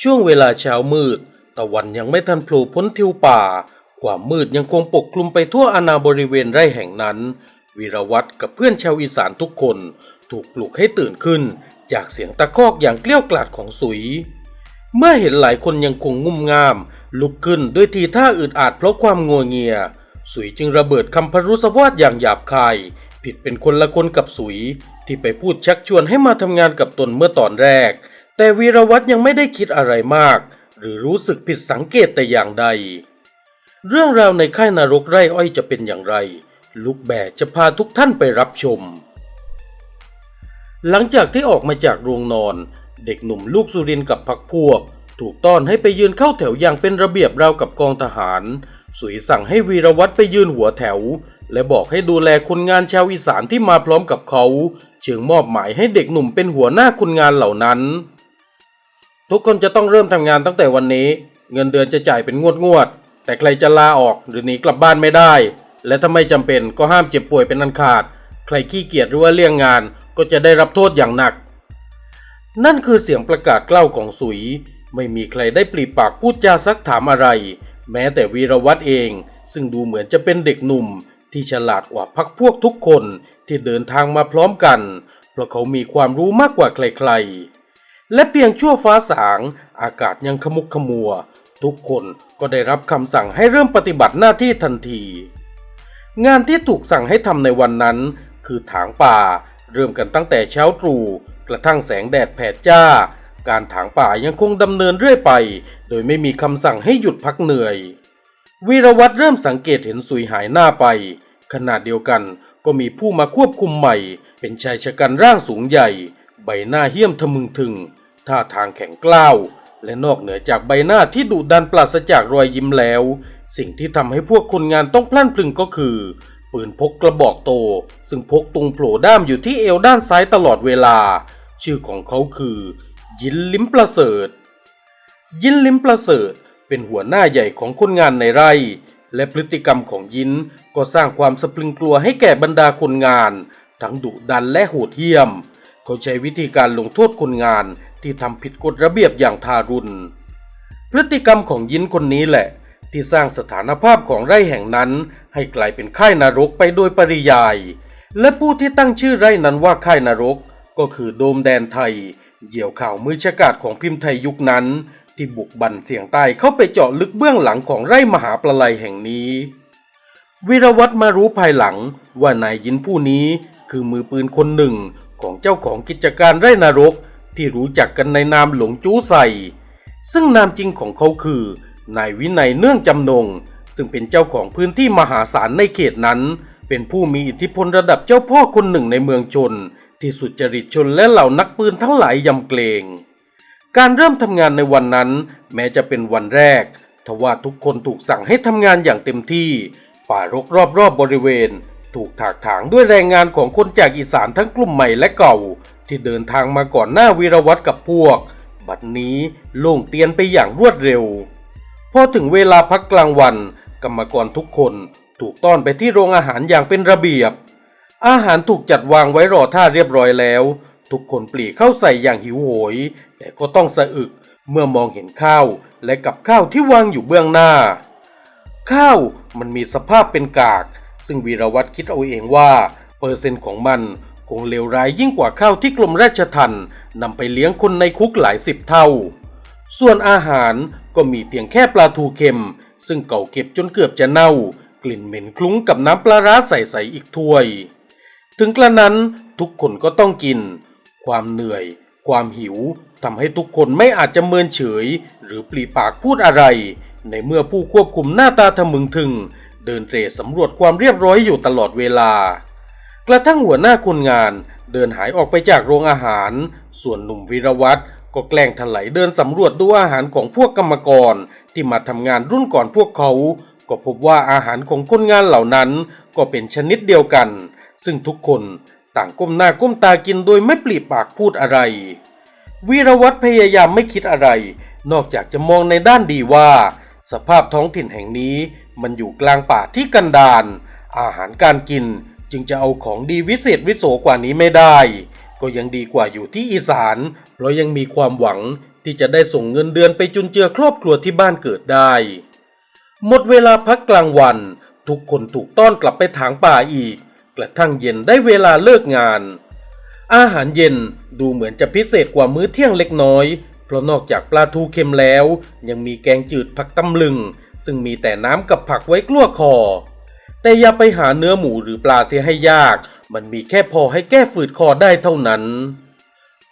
ช่วงเวลาเช้ามืด ตะวันยังไม่ทันโผล่พ้นทิวป่า ความมืดยังคงปกคลุมไปทั่วอาณาบริเวณไร่แห่งนั้น วีรวัตรกับเพื่อนชาวอีสานทุกคน ถูกปลุกให้ตื่นขึ้น จากเสียงตะคอกอย่างเกลี้ยวกล่อดของสุย เมื่อเห็นหลายคนยังคงงุ่มง่าม ลุกขึ้นด้วยทีท่าอึดอัดเพราะความงัวเงีย สุยจึงระเบิดคำพรุสวาทอย่างหยาบคาย ผิดเป็นคนละคนกับสุยที่ไปพูดชักชวนให้มาทำงานกับตนเมื่อตอนแรก แต่วีรวัตรยังไม่ได้คิดอะไรมาก หรือรู้สึกผิดสังเกตแต่อย่างใด เรื่องราวในค่ายนรกไร่อ้อยจะเป็นอย่างไร ลูกแบกจะพาทุกท่านไปรับชม หลังจากที่ออกมาจากโรงนอน เด็กหนุ่มลูกสุรินกับพักพวก ถูกต้อนให้ไปยืนเข้าแถวอย่างเป็นระเบียบราวกับกองทหาร สุยสั่งให้วีรวัตรไปยืนหัวแถว และบอกให้ดูแลคนงานชาวอีสานที่มาพร้อมกับเขา จึงมอบหมายให้เด็กหนุ่มเป็นหัวหน้าคนงานเหล่านั้น ทุกคนจะต้องเริ่มทำงานตั้งแต่วันนี้ เงินเดือนจะจ่ายเป็นงวดงวดๆแต่ใครจะลาออกหรือหนีกลับบ้านไม่ได้ และถ้าไม่จำเป็นก็ห้ามเจ็บป่วยเป็นอันขาด ใครขี้เกียจหรือว่าเลี่ยงงานก็จะได้รับโทษอย่างหนัก นั่นคือเสียงประกาศกล้าวของสุย ไม่มีใครได้ปลีปากพูดจาซักถามอะไร แม้แต่วีรวัตรเอง ซึ่งดูเหมือนจะเป็นเด็กหนุ่ม ที่ฉลาดกว่าพักพวกทุกคนที่เดินทางมาพร้อมกัน เพราะเขามีความรู้มากกว่าใครๆ และเพียงชั่วฟ้าสาง อากาศยังขมุกขมัว ทุกคนก็ได้รับคำสั่งให้เริ่มปฏิบัติหน้าที่ทันที งานที่ถูกสั่งให้ทำในวันนั้น คือถางป่า เริ่มกันตั้งแต่เช้าตรู่กระทั่งแสงแดดแผดจ้า การถางป่ายังคงดำเนินเรื่อยไป โดยไม่มีคำสั่งให้หยุดพักเหนื่อยวีรวัตรเริ่มสังเกตเห็นสุยหายหน้าไป ขณะเดียวกันก็มีผู้มาควบคุมใหม่ เป็นชายชะกันร่างสูงใหญ่ ใบหน้าเหี้ยมทะมึงถึง ท่าทางแข็งกล้าว และนอกเหนือจากใบหน้าที่ดุดันปราศจากรอยยิ้มแล้ว สิ่งที่ทำให้พวกคนงานต้องพลั่นพลึงก็คือ ปืนพกกระบอกโต ซึ่งพกตุงโผล่ด้ามอยู่ที่เอวด้านซ้ายตลอดเวลา ชื่อของเขาคือ ยินลิ้มประเสริฐ ยินลิ้มประเสริฐเป็นหัวหน้าใหญ่ของคนงานในไร่ และพฤติกรรมของยินก็สร้างความสะพรึงกลัวให้แก่บรรดาคนงาน ทั้งดุดันและโหดเหี้ยม เขาใช้วิธีการลงโทษคนงาน ที่ทำผิดกฎระเบียบอย่างทารุณ พฤติกรรมของยินคนนี้แหละ ที่สร้างสถานภาพของไร่แห่งนั้นให้กลายเป็นค่ายนรกไปโดยปริยาย และผู้ที่ตั้งชื่อไร่นั้นว่าค่ายนรก ก็คือโดมแดนไทย เหยี่ยวข่าวมือฉกาจของพิมพ์ไทยยุคนั้น ที่บุกบั่นเสียงใต้เข้าไปเจาะลึกเบื้องหลังของไร่มหาประไลแห่งนี้วิรวัตรมารู้ภายหลังว่านายยินผู้นี้คือมือปืนคนหนึ่งของเจ้าของกิจการไร่นรก ที่รู้จักกันในนามหลงจู้ใส่ ซึ่งนามจริงของเขาคือนายวินัยเนื่องจำนง ซึ่งเป็นเจ้าของพื้นที่มหาศาลในเขตนั้น เป็นผู้มีอิทธิพลระดับเจ้าพ่อคนหนึ่งในเมืองชน ที่สุจริตชนและเหล่านักปืนทั้งหลายยำเกรงการเริ่มทำงานในวันนั้น แม้จะเป็นวันแรกทว่าทุกคนถูกสั่งให้ทำงานอย่างเต็มที่ ป่ารกรอบๆบบริเวณ ถูกถากถางด้วยแรงงานของคนจากอีสานทั้งกลุ่มใหม่และเก่า ที่เดินทางมาก่อนหน้าวีรวัตรกับพวก บัดนี้โล่งเตียนไปอย่างรวดเร็ว พอถึงเวลาพักกลางวัน กรรมกรทุกคนถูกต้อนไปที่โรงอาหารอย่างเป็นระเบียบ อาหารถูกจัดวางไว้รอท่าเรียบร้อยแล้ว ทุกคนปลีเข้าใส่อย่างหิวโหย แต่ก็ต้องสะอึกเมื่อมองเห็นข้าวและกับข้าวที่วางอยู่เบื้องหน้า ข้าวมันมีสภาพเป็นกาก ซึ่งวีรวัตรคิดเอาเองว่า เปอร์เซ็นต์ของมัน คงเลวร้ายยิ่งกว่าข้าวที่กรมราชทัณฑ์นำไปเลี้ยงคนในคุกหลายสิบเท่า ส่วนอาหารก็มีเพียงแค่ปลาทูเค็ม ซึ่งเก่าเก็บจนเกือบจะเน่า กลิ่นเหม็นคลุ้งกับน้ำปลาร้าใสๆอีกถ้วย ถึงกระนั้นทุกคนก็ต้องกิน ความเหนื่อย ความหิวทำให้ทุกคนไม่อาจจะเมินเฉย หรือปลีปากพูดอะไร ในเมื่อผู้ควบคุมหน้าตาทะมึงถึง เดินเตร่สำรวจความเรียบร้อยอยู่ตลอดเวลา กระทั่งหัวหน้าคนงานเดินหายออกไปจากโรงอาหาร ส่วนหนุ่มวีรวัตรก็แกล้งถลายเดินสำรวจดูอาหารของพวกกรรมกร ที่มาทำงานรุ่นก่อนพวกเขา ก็พบว่าอาหารของคนงานเหล่านั้นก็เป็นชนิดเดียวกัน ซึ่งทุกคนต่างก้มหน้าก้มตากินโดยไม่ปลีปากพูดอะไร วีรวัตรพยายามไม่คิดอะไร นอกจากจะมองในด้านดีว่า สภาพท้องถิ่นแห่งนี้มันอยู่กลางป่าที่กันดารอาหารการกิน จึงจะเอาของดีวิเศษวิโสกว่านี้ไม่ได้ ก็ยังดีกว่าอยู่ที่อีสาน เพราะยังมีความหวังที่จะได้ส่งเงินเดือนไปจุนเจือครอบครัวที่บ้านเกิดได้ หมดเวลาพักกลางวัน ทุกคนถูกต้อนกลับไปถางป่าอีก กระทั่งเย็นได้เวลาเลิกงาน อาหารเย็นดูเหมือนจะพิเศษกว่ามื้อเที่ยงเล็กน้อย เพราะนอกจากปลาทูเค็มแล้ว ยังมีแกงจืดผักตำลึง ซึ่งมีแต่น้ำกับผักไว้กลั้วคอ แต่อย่าไปหาเนื้อหมูหรือปลาเสียให้ยาก มันมีแค่พอให้แก้ฝืดคอได้เท่านั้น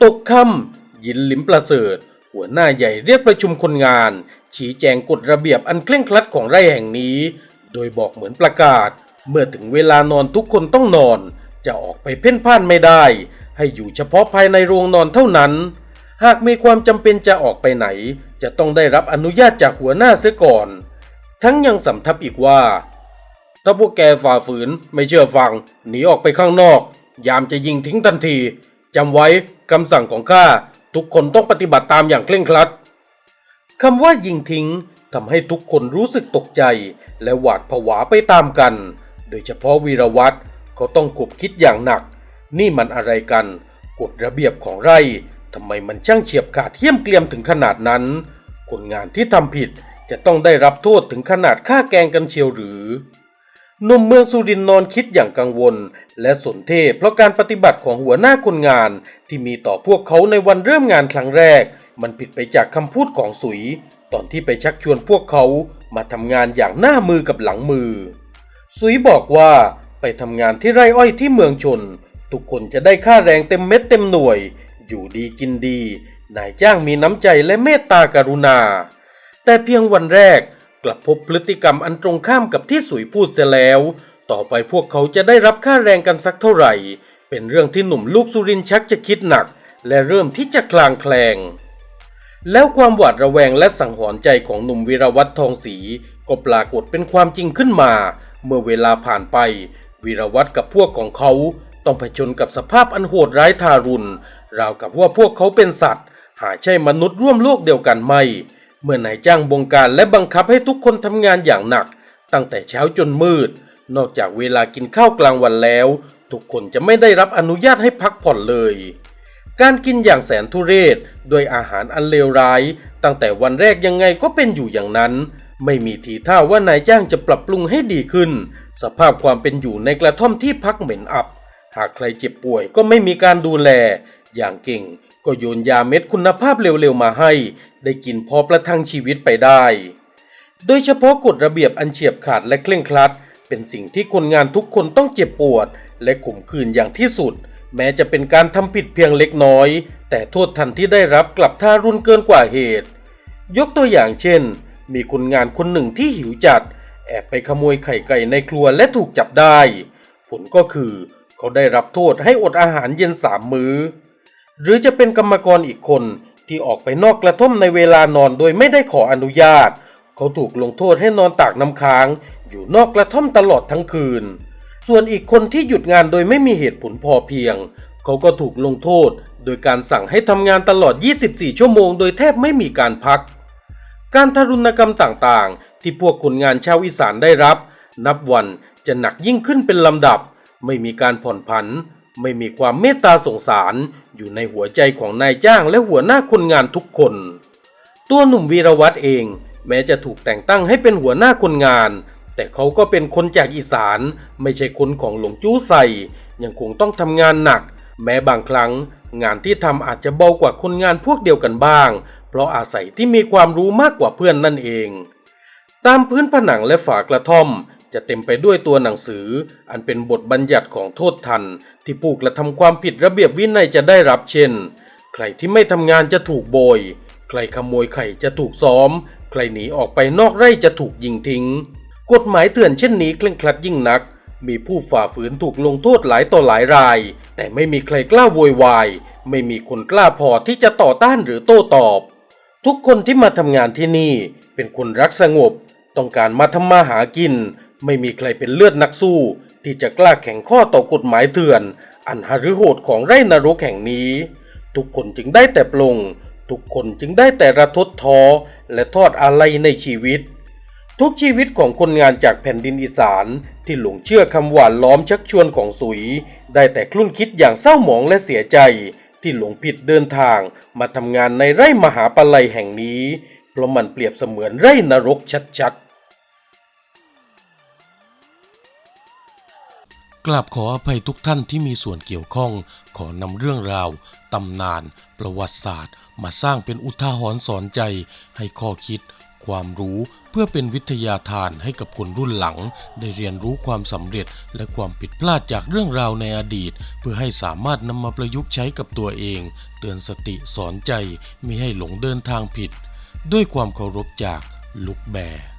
ตกค่ำยินลิมประเสริฐ หัวหน้าใหญ่เรียกประชุมคนงาน ชี้แจงกฎระเบียบอันเคร่งครัดของไร่แห่งนี้ โดยบอกเหมือนประกาศ เมื่อถึงเวลานอนทุกคนต้องนอน จะออกไปเพ่นพ่านไม่ได้ ให้อยู่เฉพาะภายในโรงนอนเท่านั้น หากมีความจำเป็นจะออกไปไหน จะต้องได้รับอนุญาตจากหัวหน้าเสียก่อน ทั้งยังสำทับอีกว่า ถ้าพวกแกฝ่าฝืนไม่เชื่อฟัง หนีออกไปข้างนอก ยามจะยิงทิ้งทันทีจำไว้คำสั่งของข้าทุกคนต้องปฏิบัติตามอย่างเคร่งครัดคำว่ายิงทิ้งทำให้ทุกคนรู้สึกตกใจ และหวาดผวาไปตามกัน โดยเฉพาะวีรวัตรเขาต้องกบคิดอย่างหนัก นี่มันอะไรกัน กฎระเบียบของไร่ทำไมมันช่างเฉียบขาดเหี้ยมเกลียมถึงขนาดนั้น คนงานที่ทำผิดจะต้องได้รับโทษถึงขนาดฆ่าแกงกันเชียวหรือ หนุ่มเมืองสุรินทร์นอนคิดอย่างกังวล และสนเทพเพราะการปฏิบัติของหัวหน้าคนงาน ที่มีต่อพวกเขาในวันเริ่มงานครั้งแรก มันผิดไปจากคำพูดของสุย ตอนที่ไปชักชวนพวกเขามาทำงานอย่างหน้ามือกับหลังมือ สุยบอกว่าไปทำงานที่ไร่อ้อยที่เมืองชน ทุกคนจะได้ค่าแรงเต็มเม็ดเต็มหน่วย อยู่ดีกินดี นายจ้างมีน้ำใจและเมตตากรุณา แต่เพียงวันแรก กลับพบพฤติกรรมอันตรงข้ามกับที่สุยพูดเสียแล้ว ต่อไปพวกเขาจะได้รับค่าแรงกันสักเท่าไหร่ เป็นเรื่องที่หนุ่มลูกสุรินชักจะคิดหนัก และเริ่มที่จะคลางแคลง แล้วความหวาดระแวงและสังหรณ์ใจของหนุ่มวีรวัตรทองศรีก็ปรากฏเป็นความจริงขึ้นมา เมื่อเวลาผ่านไป วีรวัตรกับพวกของเขาต้องเผชิญกับสภาพอันโหดร้ายทารุณราวกับว่าพวกเขาเป็นสัตว์ หาใช่มนุษย์ร่วมโลกเดียวกันไม่ เมื่อนายจ้างบงการและบังคับให้ทุกคนทำงานอย่างหนัก ตั้งแต่เช้าจนมืด นอกจากเวลากินข้าวกลางวันแล้ว ทุกคนจะไม่ได้รับอนุญาตให้พักผ่อนเลย การกินอย่างแสนทุเรศด้วยอาหารอันเลวร้าย ตั้งแต่วันแรกยังไงก็เป็นอยู่อย่างนั้น ไม่มีทีท่าว่านายจ้างจะปรับปรุงให้ดีขึ้น สภาพความเป็นอยู่ในกระท่อมที่พักเหม็นอับ หากใครเจ็บป่วยก็ไม่มีการดูแล อย่างเก่ง ก็โยนยาเม็ดคุณภาพเร็วๆมาให้ ได้กินพอประทังชีวิตไปได้ โดยเฉพาะกฎระเบียบอันเฉียบขาดและเคร่งครัด เป็นสิ่งที่คนงานทุกคนต้องเจ็บปวด และข่มขืนอย่างที่สุด แม้จะเป็นการทำผิดเพียงเล็กน้อย แต่โทษทันที่ได้รับกลับทารุณเกินกว่าเหตุ ยกตัวอย่างเช่น มีคนงานคนหนึ่งที่หิวจัด แอบไปขโมยไข่ไก่ในครัวและถูกจับได้ ผลก็คือ เขาได้รับโทษให้อดอาหารเย็นสามมื้อ หรือจะเป็นกรรมกรอีกคนที่ออกไปนอกกระท่อมในเวลานอนโดยไม่ได้ขออนุญาต เขาถูกลงโทษให้นอนตากน้ำค้าง อยู่นอกกระท่อมตลอดทั้งคืน ส่วนอีกคนที่หยุดงานโดยไม่มีเหตุผลพอเพียง เขาก็ถูกลงโทษ โดยการสั่งให้ทำงานตลอด 24 ชั่วโมง โดยแทบไม่มีการพัก การทารุณกรรมต่างๆ ที่พวกคนงานชาวอีสานได้รับ นับวันจะหนักยิ่งขึ้นเป็นลำดับ ไม่มีการผ่อนผัน ไม่มีความเมตตาสงสารอยู่ในหัวใจของนายจ้างและหัวหน้าคนงานทุกคน ตัวหนุ่มวีรวัตรเอง แม้จะถูกแต่งตั้งให้เป็นหัวหน้าคนงาน แต่เขาก็เป็นคนจากอีสานไม่ใช่คนของหลงจู้ใส่ยังคงต้องทำงานหนัก แม้บางครั้ง งานที่ทำอาจจะเบากว่าคนงานพวกเดียวกันบ้าง เพราะอาศัยที่มีความรู้มากกว่าเพื่อนนั่นเอง ตามพื้นผนังและฝากระท่อม จะเต็มไปด้วยตัวหนังสือ อันเป็นบทบัญญัติของโทษทัน ที่ผู้กระทำความผิดระเบียบวินัยจะได้รับเช่น ใครที่ไม่ทำงานจะถูกโบย ใครขโมยไข่จะถูกซ้อม ใครหนีออกไปนอกไร่จะถูกยิงทิ้ง กฎหมายเถื่อนเช่นนี้เคร่งครัดยิ่งนัก มีผู้ฝ่าฝืนถูกลงโทษหลายต่อหลายราย แต่ไม่มีใครกล้าโวยวาย ไม่มีคนกล้าพอที่จะต่อต้านหรือโต้ตอบ ทุกคนที่มาทำงานที่นี่เป็นคนรักสงบ ต้องการมาทำมาหากิน ไม่มีใครเป็นเลือดนักสู้ ที่จะกล้าแข่งข้อต่อกฎหมายเถื่อน อันหฤโหดของไร่นรกแห่งนี้ ทุกคนจึงได้แต่ปลง ทุกคนจึงได้แต่ระทดท้อและทอดอาลัยในชีวิต ทุกชีวิตของคนงานจากแผ่นดินอีสานที่หลงเชื่อคำหวานล้อมชักชวนของสุย ได้แต่คลุ่นคิดอย่างเศร้าหมองและเสียใจ ที่หลงผิดเดินทางมาทำงานในไร่มหาปลัยแห่งนี้ เพราะมันเปรียบเสมือนไร่นรกชัดๆ กราบขออภัยทุกท่านที่มีส่วนเกี่ยวข้อง ขอนำเรื่องราว ตำนาน ประวัติศาสตร์ มาสร้างเป็นอุทาหรณ์สอนใจ ให้ข้อคิด ความรู้เพื่อเป็นวิทยาทานให้กับคนรุ่นหลัง ได้เรียนรู้ความสำเร็จและความผิดพลาดจากเรื่องราวในอดีต เพื่อให้สามารถนำมาประยุกต์ใช้กับตัวเอง เตือนสติสอนใจไม่ให้หลงเดินทางผิด ด้วยความเคารพจากลุกแบร์